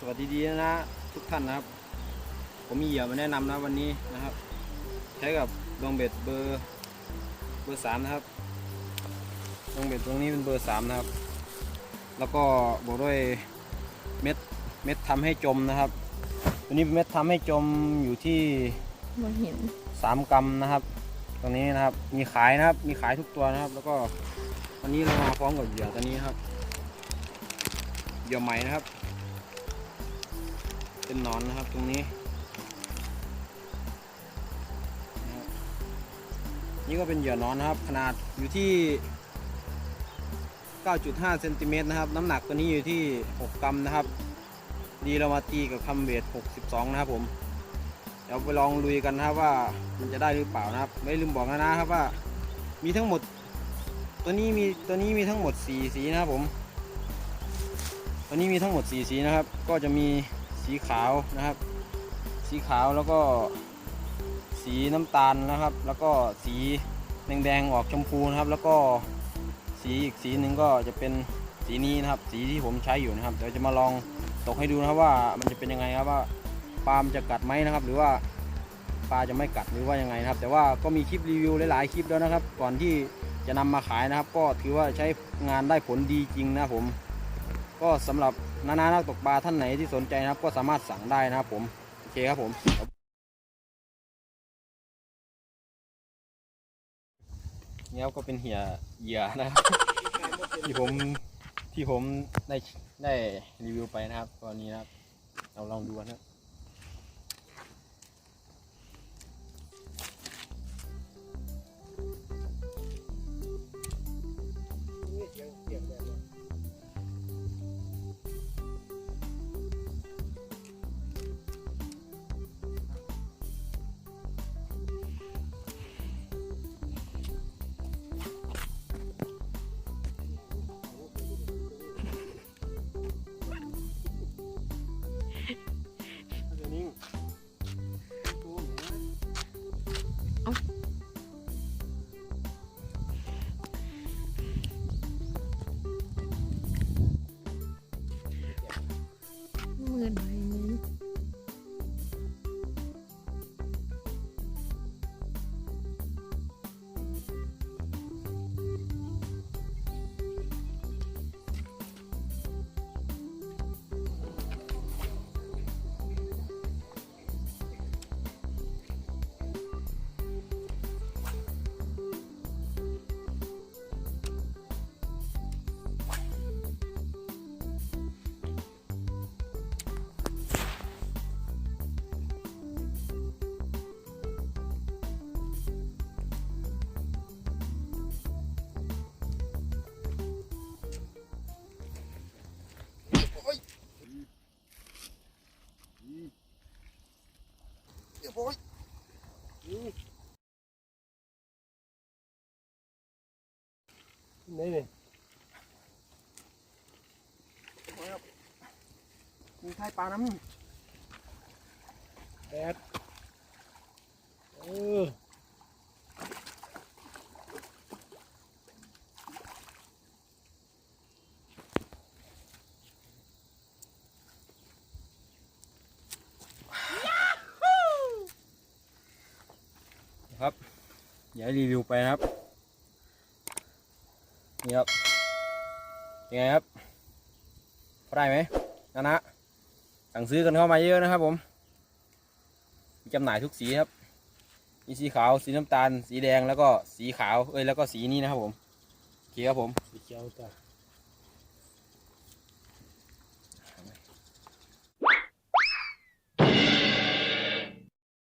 สวัสดีดีๆนะทุกท่านนะครับ ผมมีเหยื่อมาแนะนำนะวันนี้นะครับ ใช้กับดวงเบ็ดเบอร์เบอร์สามนะครับดวงเบ็ดตรงนี้เป็นเบอร์สามนะครับ แล้วก็บวกด้วยเม็ดเม็ดทำให้จมนะครับตัวนี้เป็นเม็ดทำให้จมอยู่ที่มาเห็นสามกรัมนะครับ ตรงนี้นะครับมีขายนะครับ มีขายทุกตัวนะครับ แล้วก็วันนี้เรามาพร้อมกับเหยื่อตัวนี้นะครับเหยื่อใหม่นะครับ เป็นหนอนนะครับตรงนี้ นี่ก็เป็นเหยื่อนอนนะครับ ขนาดอยู่ที่ 9.5เซนติเมตรนะครับ น้ำหนักตัวนี้อยู่ที่ 6 กรัมนะครับ ดีเรามาตีกับคัมเวท62 นะครับผมเดี๋ยวไปลองลุยกันนะครับว่ามันจะได้หรือเปล่านะครับ ไม่ลืมบอกนะนะครับว่า มีทั้งหมด ตัวนี้มีตัวนี้มีทั้งหมดสีสีนะครับผมตัวนี้มีทั้งหมดสีสีนะครับ ก็จะมี สีขาวนะครับ สีขาวแล้วก็สีน้ำตาลนะครับ แล้วก็สีแดงๆออกชมพูนะครับ แล้วก็สีอีกสีหนึ่งก็จะเป็นสีนี้นะครับ สีที่ผมใช้อยู่นะครับเดี๋ยวจะมาลองตกให้ดูนะครับว่ามันจะเป็นยังไงครับว่าปลาจะกัดไหมนะครับ หรือว่าปลาจะไม่กัดหรือว่ายังไงนะครับ แต่ว่าก็มีคลิปรีวิวหลายๆคลิปแล้วนะครับ ก่อนที่จะนำมาขายนะครับ ก็ถือว่าใช้งานได้ผลดีจริงนะผม ก็สำหรับ นานานักตกปลาท่านไหนที่สนใจนะครับ ก็สามารถสั่งได้นะครับผมโอเคครับผมนี่ครับก็เป็นเหี่ยเหยื่อนะครับที่ผมที่ผมได้ได้รีวิวไปนะครับตอนนี้นะครับเราลองดูนะครับ มื น่อยนึงนี่นี่มีไข่ปลาน้ำแดดเออครับ อย่าให้รีวิวไปนะครับ นี่ครับยังไงครับพอได้ไหมนะนะสั่งซื้อกันเข้ามาเยอะนะครับผมมีจำหน่ายทุกสีครับ มีสีขาว สีน้ำตาล สีแดง แล้วก็สีขาว เอ้ย แล้วก็สีนี้นะครับผมโอเคครับผมสีเขียวจ้ะ